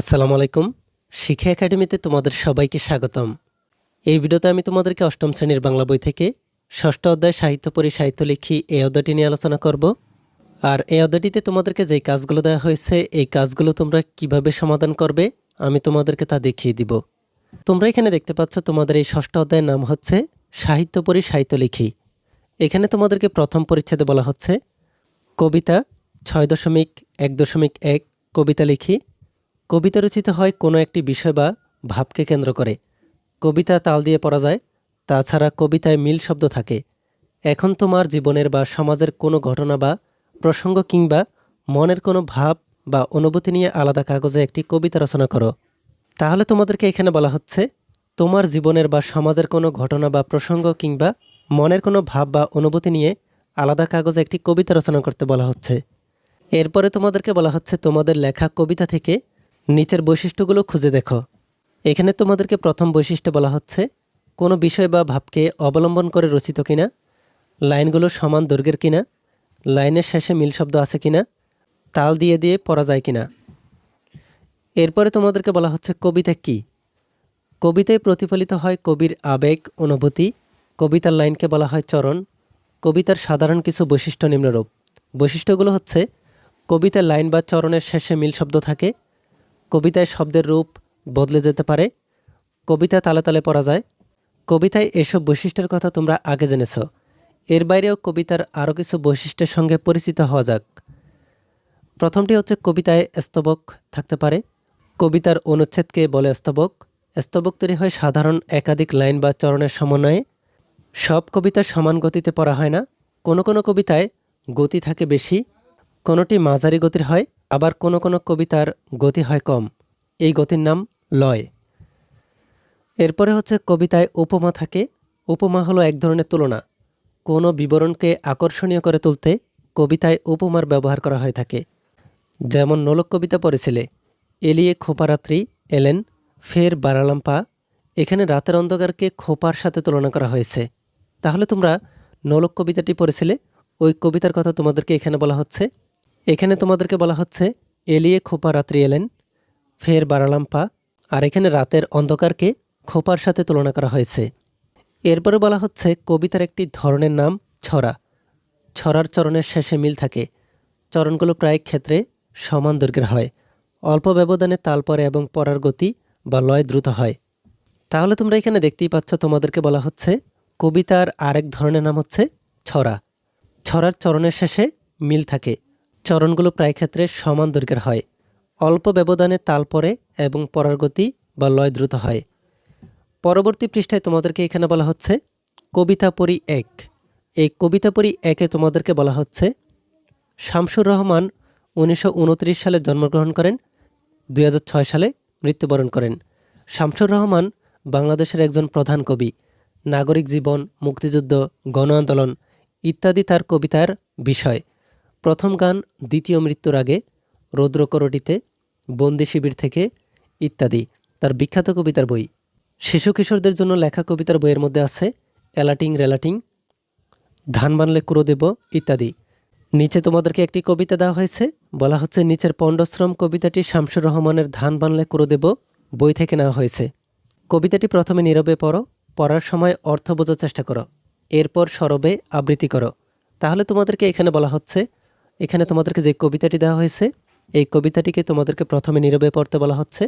আসসালামু আলাইকুম। শিক্ষা একাডেমিতে তোমাদের সবাইকে স্বাগতম। এই ভিডিওতে আমি তোমাদেরকে অষ্টম শ্রেণির বাংলা বই থেকে ষষ্ঠ অধ্যায় সাহিত্য পড়ি সাহিত্য লিখি এই অধ্যায়টি নিয়ে আলোচনা করব। আর এই অধ্যায়টিতে তোমাদেরকে যেই কাজগুলো দেওয়া হয়েছে, এই কাজগুলো তোমরা কীভাবে সমাধান করবে, আমি তোমাদেরকে তা দেখিয়ে দিব। তোমরা এখানে দেখতে পাচ্ছ তোমাদের এই ষষ্ঠ অধ্যায়ের নাম হচ্ছে সাহিত্য পড়ি সাহিত্য লিখি। এখানে তোমাদেরকে প্রথম পরিচ্ছেদে বলা হচ্ছে কবিতা ছয় দশমিক এক দশমিক এক কবিতা লিখি। কবিতা রচিত হয় কোনো একটি বিষয় বা ভাবকে কেন্দ্র করে। কবিতা তাল দিয়ে পড়া যায়, তাছাড়া কবিতায় মিল শব্দ থাকে। এখন তোমার জীবনের বা সমাজের কোনো ঘটনা বা প্রসঙ্গ কিংবা মনের কোনো ভাব বা অনুভূতি নিয়ে আলাদা কাগজে একটি কবিতা রচনা করো। তাহলে তোমাদেরকে এখানে বলা হচ্ছে, তোমার জীবনের বা সমাজের কোনো ঘটনা বা প্রসঙ্গ কিংবা মনের কোনো ভাব বা অনুভূতি নিয়ে আলাদা কাগজে একটি কবিতা রচনা করতে বলা হচ্ছে। এরপরে তোমাদেরকে বলা হচ্ছে, তোমাদের লেখা কবিতা থেকে নিচের বৈশিষ্ট্যগুলো খুঁজে দেখো। এখানে তোমাদেরকে প্রথম বৈশিষ্ট্য বলা হচ্ছে, কোনো বিষয় বা ভাবকে অবলম্বন করে রচিত কিনা, লাইনগুলো সমান দৈর্ঘ্যের কিনা, লাইনের শেষে মিল শব্দ আছে কিনা, তাল দিয়ে দিয়ে পড়া যায় কিনা। এরপরে তোমাদেরকে বলা হচ্ছে কবিতা কি। কবিতায় প্রতিফলিত হয় কবির আবেগ, অনুভূতি। কবিতার লাইনকে বলা হয় চরণ। কবিতার সাধারণ কিছু বৈশিষ্ট্য নিম্নরূপ। বৈশিষ্ট্যগুলো হচ্ছে, কবিতার লাইন বা চরণের শেষে মিল শব্দ থাকে কবিতায় শব্দের রূপ বদলে যেতে পারে। কবিতা তালে তালে পড়া যায়। কবিতায় এসব বৈশিষ্ট্যের কথা তোমরা আগে জেনেছ। এর বাইরেও কবিতার আরও কিছু বৈশিষ্ট্যের সঙ্গে পরিচিত হওয়া যাক। প্রথমটি হচ্ছে কবিতায় স্তবক থাকতে পারে। কবিতার অনুচ্ছেদকে বলে স্তবক। স্তবক তৈরি হয় সাধারণ একাধিক লাইন বা চরণের সমন্বয়ে। সব কবিতা সমান গতিতে পড়া হয় না। কোনো কোনো কবিতায় গতি থাকে বেশি। কোনোটি মাঝারি গতির হয়। আবার কোনো কোনো কবিতার গতি হয় কম। এই গতির নাম লয়। এরপরে হচ্ছে কবিতায় উপমা থাকে। উপমা হলো এক ধরনের তুলনা। কোনো বিবরণকে আকর্ষণীয় করে তুলতে কবিতায় উপমার ব্যবহার করা হয়ে থাকে। যেমন নোলক কবিতা পড়েছিলে, এলিয়ে খোপারাত্রি এলেন, ফের বাড়ালাম পা, এখানে রাতের অন্ধকারকে খোপার সাথে তুলনা করা হয়েছে। তাহলে তোমরা নোলক কবিতাটি পড়েছিলে, ওই কবিতার কথা তোমাদেরকে এখানে বলা হচ্ছে। এখানে তোমাদেরকে বলা হচ্ছে, এলিয়ে খোপা রাত্রি এলেন, ফের বাড়ালাম পা আর এখানে রাতের অন্ধকারকে খোপার সাথে তুলনা করা হয়েছে। এরপরে বলা হচ্ছে, কবিতার একটি ধরনের নাম ছড়া। ছড়ার চরণের শেষে মিল থাকে। চরণগুলো প্রায় ক্ষেত্রে সমান দৈর্ঘ্যের হয়। অল্প ব্যবধানে তাল পরে এবং পড়ার গতি বা লয় দ্রুত হয়। তাহলে তোমরা এখানে দেখতেই পাচ্ছ, তোমাদেরকে বলা হচ্ছে, কবিতার আরেক ধরনের নাম হচ্ছে ছড়া। ছড়ার চরণের শেষে মিল থাকে। চরণগুলো প্রায় ক্ষেত্রে সমান দৈর্ঘ্যের হয়। অল্প ব্যবধানে তাল পরে এবং পরার গতি বা লয় দ্রুত হয়। পরবর্তী পৃষ্ঠায় তোমাদেরকে এখানে বলা হচ্ছে কবিতা পরি এক। এই কবিতা পরি একে তোমাদেরকে বলা হচ্ছে শামসুর রহমান উনিশশো উনত্রিশ সালে জন্মগ্রহণ করেন দু হাজার ছয় সালে মৃত্যুবরণ করেন। শামসুর রহমান বাংলাদেশের একজন প্রধান কবি, নাগরিক জীবন, মুক্তিযুদ্ধ, গণ আন্দোলন ইত্যাদি তার কবিতার বিষয়। প্রথম গান, দ্বিতীয় মৃত্যুর আগে, রৌদ্রকরটিতে, বন্দি শিবির থেকে, ইত্যাদি। তার বিখ্যাত কবিতার বই। শিশু কিশোরদের জন্য লেখা কবিতার বইয়ের মধ্যে আছে, এলাটিং রেলাটিং, ধান বানলে কুড়ো দেব, ইত্যাদি। নিচে তোমাদেরকে একটি কবিতা দেওয়া হয়েছে, বলা হচ্ছে, নিচের পণ্ডশ্রম কবিতাটি শামসুর রহমানের ধান বানলে কুড়ো দেব বই থেকে নেওয়া হয়েছে। কবিতাটি প্রথমে নীরবে পড়ো, পড়ার সময় অর্থ বোঝার চেষ্টা করো, এরপর সরবে আবৃত্তি করো। তাহলে তোমাদেরকে এখানে বলা হচ্ছে এখানে তোমাদেরকে যে কবিতাটি দেওয়া হয়েছে, এই কবিতাটিকে তোমাদেরকে প্রথমে নীরবে পড়তে বলা হচ্ছে,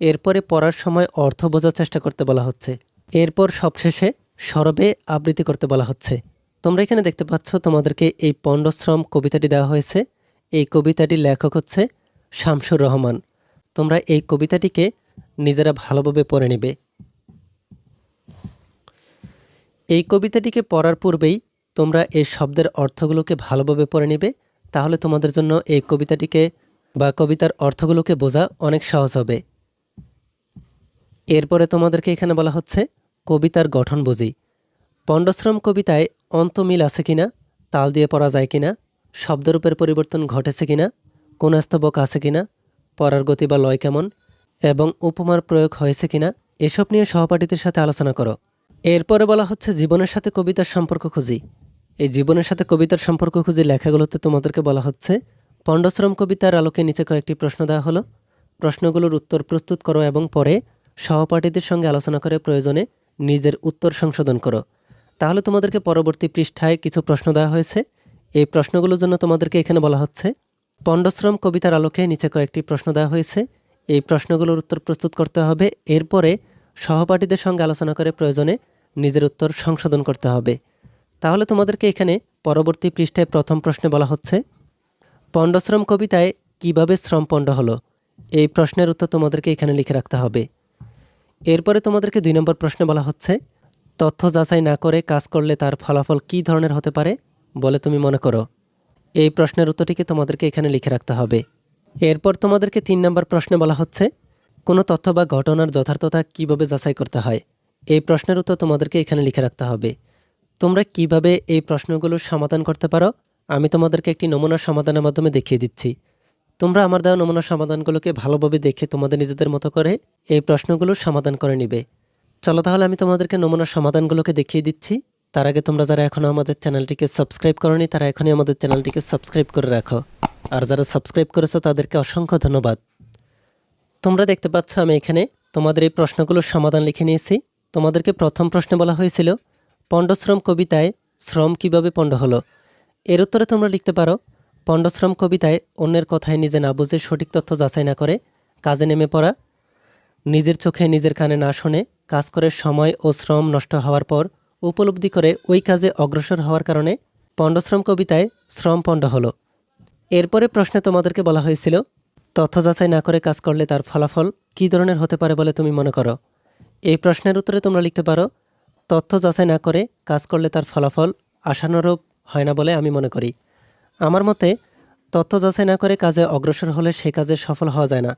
এরপরে পড়ার সময় অর্থ বোঝার চেষ্টা করতে বলা হচ্ছে, এরপর সবশেষে সরবে আবৃত্তি করতে বলা হচ্ছে। তোমরা এখানে দেখতে পাচ্ছ তোমাদেরকে এই পণ্ডশ্রম কবিতাটি দেওয়া হয়েছে, এই কবিতাটির লেখক হচ্ছে শামসুর রহমান। তোমরা এই কবিতাটিকে নিজেরা ভালোভাবে পড়ে নেবে। এই কবিতাটিকে পড়ার পূর্বেই তোমরা এই শব্দের অর্থগুলোকে ভালোভাবে পড়ে নেবে তাহলে তোমাদের জন্য এই কবিতাটিকে বা কবিতার অর্থগুলোকে বোঝা অনেক সহজ হবে। এরপরে তোমাদেরকে এখানে বলা হচ্ছে কবিতার গঠন বুঝি। পণ্ডশ্রম কবিতায় অন্তমিল আছে কিনা, তাল দিয়ে পড়া যায় কিনা, শব্দরূপের পরিবর্তন ঘটেছে কিনা কোন স্তবক আছে কিনা, পড়ার গতি বা লয় কেমন, এবং উপমার প্রয়োগ হয়েছে কিনা, এসব নিয়ে সহপাঠীদের সাথে আলোচনা করো। এরপরে বলা হচ্ছে জীবনের সাথে কবিতার সম্পর্ক খুঁজি। এই জীবনের সাথে কবিতার সম্পর্ক খুঁজে লেখাগুলোতে তোমাদেরকে বলা হচ্ছে, পণ্ডশ্রম কবিতার আলোকে নিচে কয়েকটি প্রশ্ন দেওয়া হলো। প্রশ্নগুলোর উত্তর প্রস্তুত করো এবং পরে সহপাঠীদের সঙ্গে আলোচনা করে প্রয়োজনে নিজের উত্তর সংশোধন করো। তাহলে তোমাদেরকে পরবর্তী পৃষ্ঠায় কিছু প্রশ্ন দেওয়া হয়েছে। এই প্রশ্নগুলোর জন্য তোমাদেরকে এখানে বলা হচ্ছে, পণ্ডশ্রম কবিতার আলোকে নিচে কয়েকটি প্রশ্ন দেওয়া হয়েছে। এই প্রশ্নগুলোর উত্তর প্রস্তুত করতে হবে। এরপরে সহপাঠীদের সঙ্গে আলোচনা করে প্রয়োজনে নিজের উত্তর সংশোধন করতে হবে। তাহলে তোমাদেরকে এখানে পরবর্তী পৃষ্ঠায় প্রথম প্রশ্নে বলা হচ্ছে, পণ্ডশ্রম কবিতায় কীভাবে শ্রম পণ্ড হলো? এই প্রশ্নের উত্তর তোমাদেরকে এখানে লিখে রাখতে হবে। এরপরে তোমাদেরকে দুই নম্বর প্রশ্নে বলা হচ্ছে, তথ্য যাচাই না করে কাজ করলে তার ফলাফল কী ধরনের হতে পারে বলে তুমি মনে করো? এই প্রশ্নের উত্তরটিকে তোমাদেরকে এখানে লিখে রাখতে হবে। এরপর তোমাদেরকে তিন নম্বর প্রশ্নে বলা হচ্ছে, কোনো তথ্য বা ঘটনার যথার্থতা কীভাবে যাচাই করতে হয়? এই প্রশ্নের উত্তর তোমাদেরকে এখানে লিখে রাখতে হবে। তোমরা কীভাবে এই প্রশ্নগুলোর সমাধান করতে পারো? আমি তোমাদেরকে একটি নমুনার সমাধানের মাধ্যমে দেখিয়ে দিচ্ছি। তোমরা আমার দেওয়া নমুনার সমাধানগুলোকে ভালোভাবে দেখে তোমাদের নিজেদের মতো করে এই প্রশ্নগুলোর সমাধান করে নিবে। চলো তাহলে আমি তোমাদেরকে নমুনার সমাধানগুলোকে দেখিয়ে দিচ্ছি। তার আগে তোমরা যারা এখনও আমাদের চ্যানেলটিকে সাবস্ক্রাইব করনি, তারা এখনই আমাদের চ্যানেলটিকে সাবস্ক্রাইব করে রাখো। আর যারা সাবস্ক্রাইব করেছ, তাদেরকে অসংখ্য ধন্যবাদ। তোমরা দেখতে পাচ্ছ, আমি এখানে তোমাদের এই প্রশ্নগুলোর সমাধান লিখে নিয়েছি। তোমাদেরকে প্রথম প্রশ্নে বলা হয়েছিল পণ্ডশ্রম কবিতায় শ্রম কীভাবে পণ্ড হলো? এর উত্তরে তোমরা লিখতে পারো, পণ্ডশ্রম কবিতায় অন্যের কথায় নিজে না বুঝে সঠিক তথ্য যাচাই না করে কাজে নেমে পড়া, নিজের চোখে নিজের কানে না শুনে, কাজ করে সময় ও শ্রম নষ্ট হওয়ার পর উপলব্ধি করে ওই কাজে অগ্রসর হওয়ার কারণে পণ্ডশ্রম কবিতায় শ্রম পণ্ড হলো। এরপরে প্রশ্নে তোমাদেরকে বলা হয়েছিল, তথ্য যাচাই না করে কাজ করলে তার ফলাফল কী ধরনের হতে পারে বলে তুমি মনে করো? এই প্রশ্নের উত্তরে তোমরা লিখতে পারো তথ্য যাচাই না করে কাজ করলে তার ফলাফল আশানুরূপ হয় না বলে আমি মনে করি। আমার মতে, তথ্য যাচাই না করে কাজে অগ্রসর হলে সে কাজে সফল হওয়া যায় না।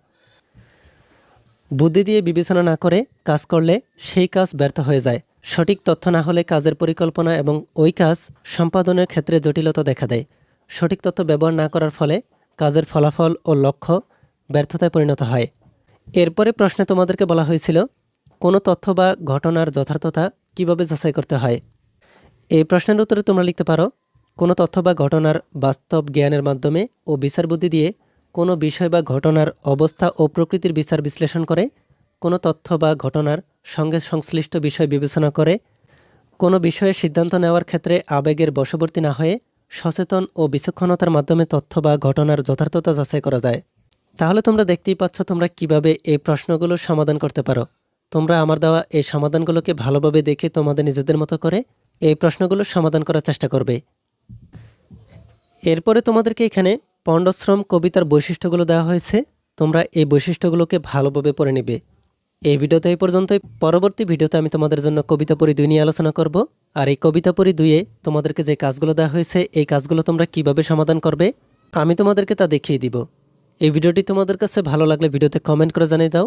বুদ্ধি দিয়ে বিবেচনা না করে কাজ করলে সেই কাজ ব্যর্থ হয়ে যায়। সঠিক তথ্য না হলে কাজের পরিকল্পনা এবং ওই কাজ সম্পাদনের ক্ষেত্রে জটিলতা দেখা দেয়। সঠিক তথ্য ব্যবহার না করার ফলে কাজের ফলাফল ও লক্ষ্য ব্যর্থতায় পরিণত হয়। এরপরে প্রশ্নে তোমাদেরকে বলা হয়েছিল, কোনো তথ্য বা ঘটনার যথার্থতা কীভাবে যাচাই করতে হয়? এই প্রশ্নের উত্তরে তোমরা লিখতে পারো, কোনো তথ্য বা ঘটনার বাস্তব জ্ঞানের মাধ্যমে ও বিচার বুদ্ধি দিয়ে কোনো বিষয় বা ঘটনার অবস্থা ও প্রকৃতির বিচার বিশ্লেষণ করে, কোনো তথ্য বা ঘটনার সঙ্গে সংশ্লিষ্ট বিষয় বিবেচনা করে, কোনো বিষয়ে সিদ্ধান্ত নেওয়ার ক্ষেত্রে আবেগের বশবর্তী না হয়ে সচেতন ও বিচক্ষণতার মাধ্যমে তথ্য বা ঘটনার যথার্থতা যাচাই করা যায়। তাহলে তোমরা দেখতেই পাচ্ছ তোমরা কীভাবে এই প্রশ্নগুলোর সমাধান করতে পারো। তোমরা আমার দেওয়া এই সমাধানগুলোকে ভালোভাবে দেখে তোমাদের নিজেদের মতো করে এই প্রশ্নগুলো সমাধান করার চেষ্টা করবে। এরপরে তোমাদেরকে এখানে পণ্ডশ্রম কবিতার বৈশিষ্ট্যগুলো দেওয়া হয়েছে। তোমরা এই বৈশিষ্ট্যগুলোকে ভালোভাবে পড়ে নিবে। এই ভিডিওতে এই পর্যন্তই। পরবর্তী ভিডিওতে আমি তোমাদের জন্য কবিতা পরি দুই নিয়ে আলোচনা করব। আর এই কবিতা পরি দুইয়ে তোমাদেরকে যে কাজগুলো দেওয়া হয়েছে, এই কাজগুলো তোমরা কীভাবে সমাধান করবে, আমি তোমাদেরকে তা দেখিয়ে দিব। এই ভিডিওটি তোমাদের কাছে ভালো লাগলে ভিডিওতে কমেন্ট করে জানিয়ে দাও।